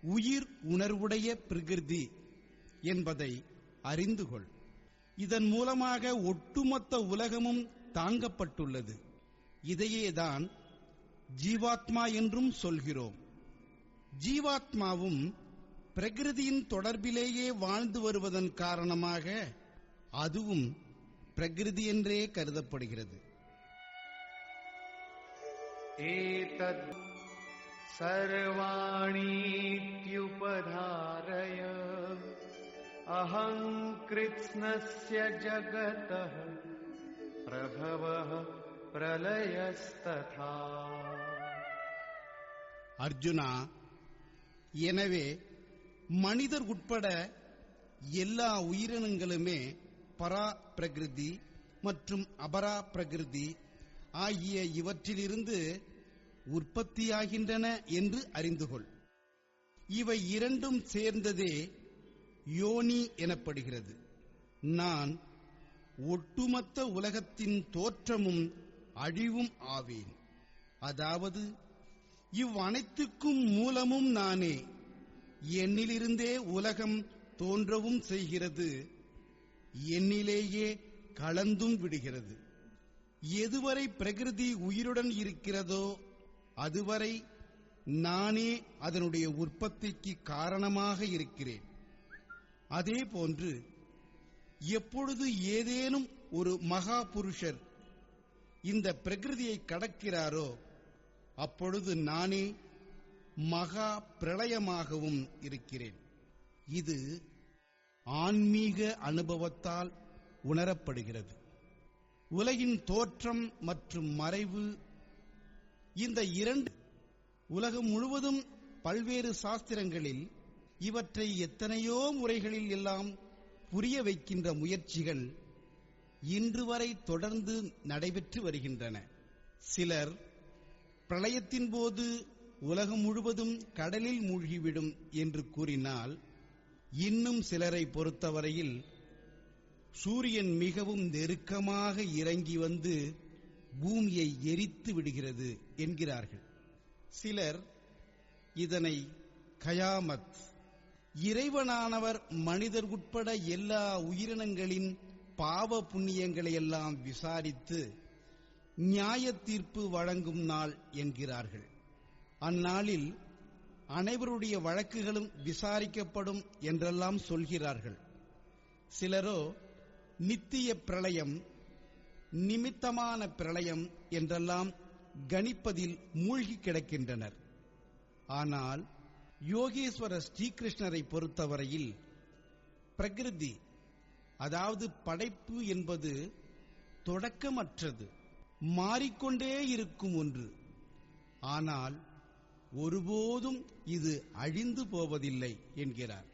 உயிர் உணர்வுடைய பிரகிருதி என்பதை அறிந்து கொள். இதன் மூலமாக ஒட்டுமொத்த உலகமும் தாங்கப்பட்டுள்ளது. இதையேதான் ஜீவாத்மா என்றும் சொல்கிறோம். ஜீவாத்மாவும் பிரகிருதியின் தொடர்பிலேயே வாழ்ந்து வருவதன் காரணமாக அதுவும் பிரகிருதி என்றே கருதப்படுகிறது. ஏதத் सर्वाणीत्युपधारय अहम् कृत्स्नस्य जगतः प्रभवः प्रलयस्तथा அர்ஜுனா எனவே மனிதர் உட்பட எல்லா உயிரினங்களுமே பரா பிரகிருதி மற்றும் அபரா பிரகிருதி ஆகிய இவற்றிலிருந்து உற்பத்தியாகின்றன என்று அறிந்து கொள் இவை இரண்டும் சேர்ந்ததே யோனி எனப்படுகிறது. நான் ஒட்டுமொத்த உலகத்தின் தோற்றமும் அழிவும் ஆவேன். அதாவது இவ்வனைத்துக்கும் மூலமும் நானே என்னிலிருந்தே உலகம் தோன்றவும் செய்கிறது என்னிலேயே கலந்தும் விடுகிறது. எதுவரை பிரகிருதி உயிருடன் இருக்கிறதோ அதுவரை நானே அதனுடைய உற்பத்திக்கு காரணமாக இருக்கிறேன். அதே போன்று எப்பொழுது ஏதேனும் ஒரு மகா புருஷர் இந்த பிரகிருதியை கடக்கிறாரோ அப்பொழுது நானே மகா பிரளயமாகவும் இருக்கிறேன். இது ஆன்மீக அனுபவத்தால் உணரப்படுகிறது. உலகின் தோற்றம் மற்றும் மறைவு இந்த இரண்டு உலகம் முழுவதும் பல்வேறு சாஸ்திரங்களில் இவற்றை எத்தனையோ முறைகளில் எல்லாம் புரிய வைக்கின்ற முயற்சிகள் இன்று வரை தொடர்ந்து நடைபெற்று வருகின்றன. சிலர் பிரளயத்தின் போது உலகம் முழுவதும் கடலில் மூழ்கிவிடும் என்று கூறினால் இன்னும் சிலரை பொறுத்தவரையில் சூரியன் மிகவும் நெருக்கமாக இறங்கி வந்து பூமியை எரித்து விடுகிறது என்கிறார்கள். சிலர் இதனை கயாமத் இறைவனானவர் மனிதர் உட்பட எல்லா உயிரினங்களின் பாவ புண்ணியங்களையெல்லாம் விசாரித்து நியாய தீர்ப்பு வழங்கும் நாள் என்கிறார்கள். அந்நாளில் அனைவருடைய வழக்குகளும் விசாரிக்கப்படும் என்றெல்லாம் சொல்கிறார்கள். சிலரோ நித்திய பிரளயம் நிமித்தமான பிரளயம் என்றெல்லாம் கணிப்பதில் மூழ்கி கிடக்கின்றனர். ஆனால் யோகேஸ்வர ஸ்ரீகிருஷ்ணரை பொறுத்தவரையில் பிரகிருதி அதாவது படைப்பு என்பது தொடக்கமற்றது மாறிக்கொண்டே இருக்கும் ஒன்று. ஆனால் ஒருபோதும் இது அழிந்து போவதில்லை என்கிறார்.